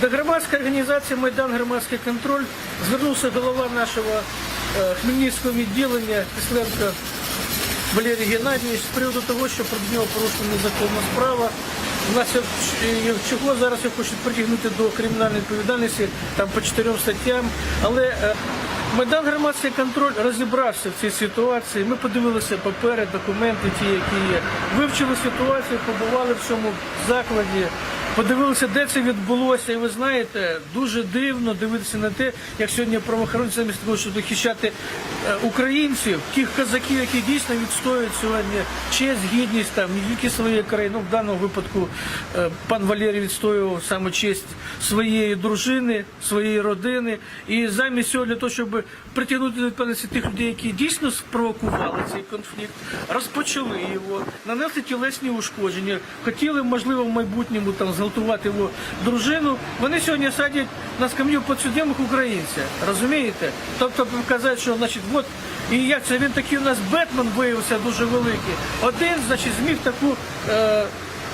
До громадської організації Майдан Громадський контроль звернувся голова нашого е, Хмельницького відділення Кисленко Валерій Геннадійович з приводу того, що проти нього порушена незаконна справа. Нас е, чого зараз його хочуть притягнути до кримінальної відповідальності там по чотирьом статтям. Але е, Майдан громадський контроль розібрався в цій ситуації. Ми подивилися папери, документи, ті, які є. Вивчили ситуацію, побували в цьому закладі. Подивилися, де це відбулося, і ви знаєте, дуже дивно дивитися на те, як сьогодні правоохоронці замість того, щоб захищати е, українців, тих козаків, які дійсно відстоюють сьогодні честь, гідність там не тільки своєї країни. Ну, в даному випадку е, пан Валерій відстоював саме честь своєї дружини, своєї родини. І замість цього для того, щоб притягнути до відповідальності тих людей, які дійсно спровокували цей конфлікт, розпочали його, нанесли тілесні ушкодження, хотіли, можливо, в майбутньому там зґвалтувати його дружину. Вони сьогодні садять на скам'ю підсудимих українця. Розумієте? Тобто показати, що значить, от і як це він такий у нас Бетмен виявився дуже великий. Один, значить, зміг таку. Е,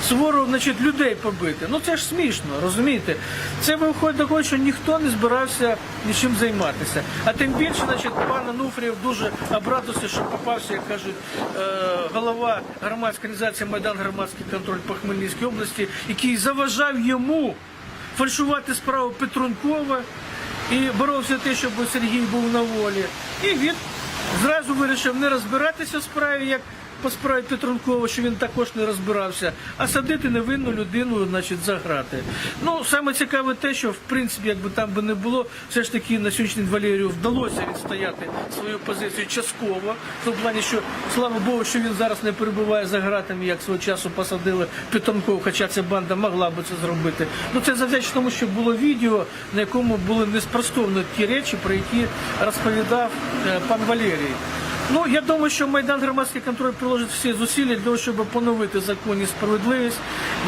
Суворо, значить, людей побити. Ну це ж смішно, розумієте? Це виходить до того, що ніхто не збирався нічим займатися. А тим більше, значить, пан Ануфрієв дуже обрадився, що попався, як кажуть, е, голова громадської організації Майдан Громадський контроль по Хмельницькій області, який заважав йому фальшувати справу Петрункова і боровся те, щоб Сергій був на волі. І він зразу вирішив не розбиратися в справі, як по справі Петрункова, що він також не розбирався, а садити невинну людину, значить, за грати. Ну, саме цікаве те, що в принципі, якби там би не було, все ж таки на сьогоднішній Валерію вдалося відстояти свою позицію частково, в тому плані, що слава Богу, що він зараз не перебуває за гратами, як свого часу посадили Петрункова, хоча ця банда могла би це зробити. Ну це завдячуючи тому, що було відео, на якому були неспростовні ті речі, про які розповідав е, пан Валерій. Ну, я думаю, що Майдан громадський контроль приложить всі зусилля для того, щоб поновити закон і справедливість.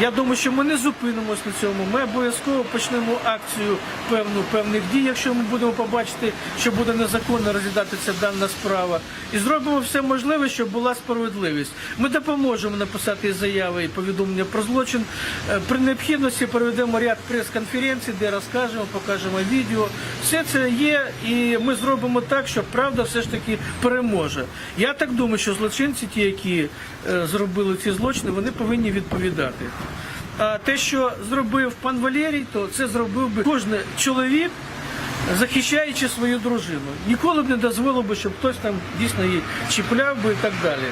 Я думаю, що ми не зупинимось на цьому. Ми обов'язково почнемо акцію певну певних дій, якщо ми будемо побачити, що буде незаконно розглядатися дана справа. І зробимо все можливе, щоб була справедливість. Ми допоможемо написати заяви і повідомлення про злочин. Е, При необхідності проведемо ряд прес-конференцій, де розкажемо, покажемо відео. Все це є, і ми зробимо так, щоб правда все ж таки переможе. Я так думаю, що злочинці, ті, які е, зробили ці злочини, вони повинні відповідати. А те, що зробив пан Валерій, то це зробив би кожен чоловік, захищаючи свою дружину. Ніколи б не дозволив би, щоб хтось там дійсно її чіпляв би і так далі.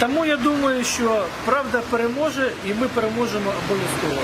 Тому я думаю, що правда переможе, і ми переможемо обов'язково.